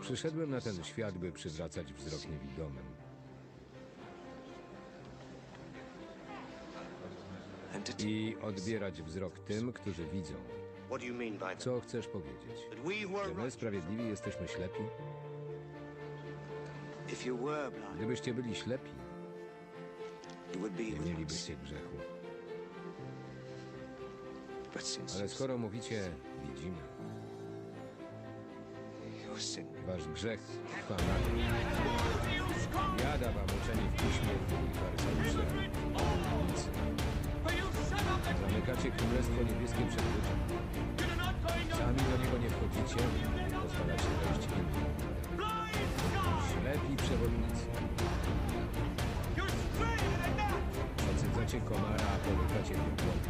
Przyszedłem na ten świat, by przywracać wzrok niewidomym. I odbierać wzrok tym, którzy widzą. Co chcesz powiedzieć? Że my, sprawiedliwi, jesteśmy ślepi? Gdybyście byli ślepi, nie mielibyście grzechu. Ale skoro mówicie, widzimy, sin wasz grzech trwa nadal. Jada wam uczeni w piśmie faryzeusze. Zamykacie królestwo niebieskie przed ludźmi. Sami do niego nie wchodzicie, pozwalacie wejść innym. Ślepi przewodnicy. Przecydzacie komara, a pomykacie pięknota.